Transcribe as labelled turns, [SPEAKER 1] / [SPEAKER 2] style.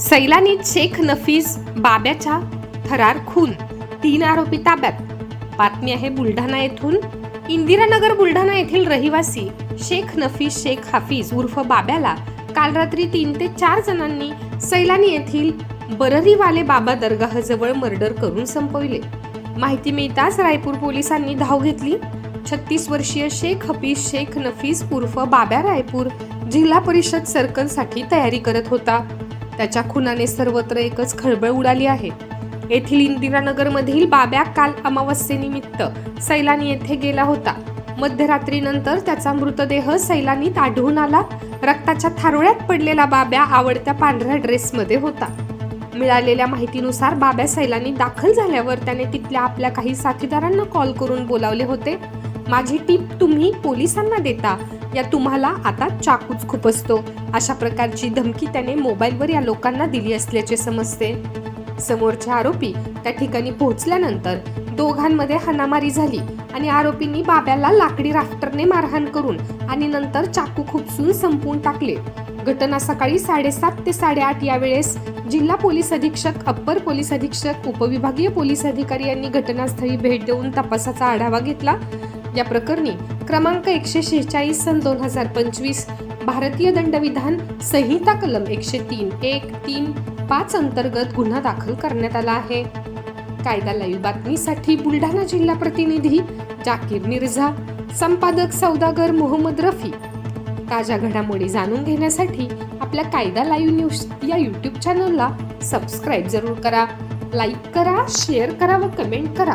[SPEAKER 1] सैलानी शेख नफीस बाब्याच्या थरार खून तीन आरोपी ताब्यात. बातमी आहे बुलढाणा येथून. इंदिरानगर बुलढाणा येथील रहिवासी शेख नफीस शेख हाफीज उर्फ बाब्याला काल रात्री तीन ते चार जणांनी सैलानी येथील बररीवाले बाबा दरगाहजवळ मर्डर करून संपविले. माहिती मिळताच रायपूर पोलिसांनी धाव घेतली. छत्तीस वर्षीय शेख हफीज शेख नफीस उर्फ बाब्या रायपूर जिल्हा परिषद सर्कलसाठी तयारी करत होता. त्याच्या खुनाने सर्वत्र एकच खळबळ उडाली आहे. येथील इंदिरानगरमधील बाब्या काल अमावस्येनिमित्त सैलानी येथे गेला होता. मध्यरात्रीनंतर त्याचा मृतदेह सैलानीत आढळून आला. रक्ताच्या थारोळ्यात पडलेला बाब्या आवडत्या पांढऱ्या ड्रेसमध्ये होता. मिळालेल्या माहितीनुसार बाब्या सैलानी दाखल झाल्यावर त्याने तिथल्या आपल्या काही साथीदारांना कॉल करून बोलावले होते. माझी टीप तुम्ही पोलिसांना देता या तुम्हाला आता चाकूच खूप असतो. अशा प्रकारची धमकी त्याने मोबाईलवर या लोकांना दिली असल्याचे समजते. समोरचे आरोपी त्या ठिकाणी पोहोचल्यानंतर दोघांमध्ये हाणामारी झाली आणि आरोपींनी बाब्याला लाकडी राफ्टरने मारहाण करून आणि नंतर चाकू खुपसून संपवून टाकले. घटना सकाळी साडेसात ते साडेआठ या वेळेस जिल्हा पोलीस अधीक्षक अप्पर पोलीस अधीक्षक उपविभागीय पोलीस अधिकारी यांनी घटनास्थळी भेट देऊन तपासाचा आढावा घेतला. या प्रकरणी क्रमांक एकशे शेहेचाळीस सन दोन हजार पंचवीस भारतीय दंडविधान संहिता कलम एकशे तीन एक तीन पाच अंतर्गत गुन्हा दाखल करण्यात आला आहे. कायदा लाईव्ह बातमीसाठी बुलढाणा जिल्हा प्रतिनिधी जाकीर मिर्झा संपादक सौदागर मोहम्मद रफी. ताज्या घडामोडी जाणून घेण्यासाठी आपल्या कायदा लाईव्ह न्यूज या यूट्यूब चॅनलला सबस्क्राईब जरूर करा लाईक करा शेअर करा व कमेंट करा.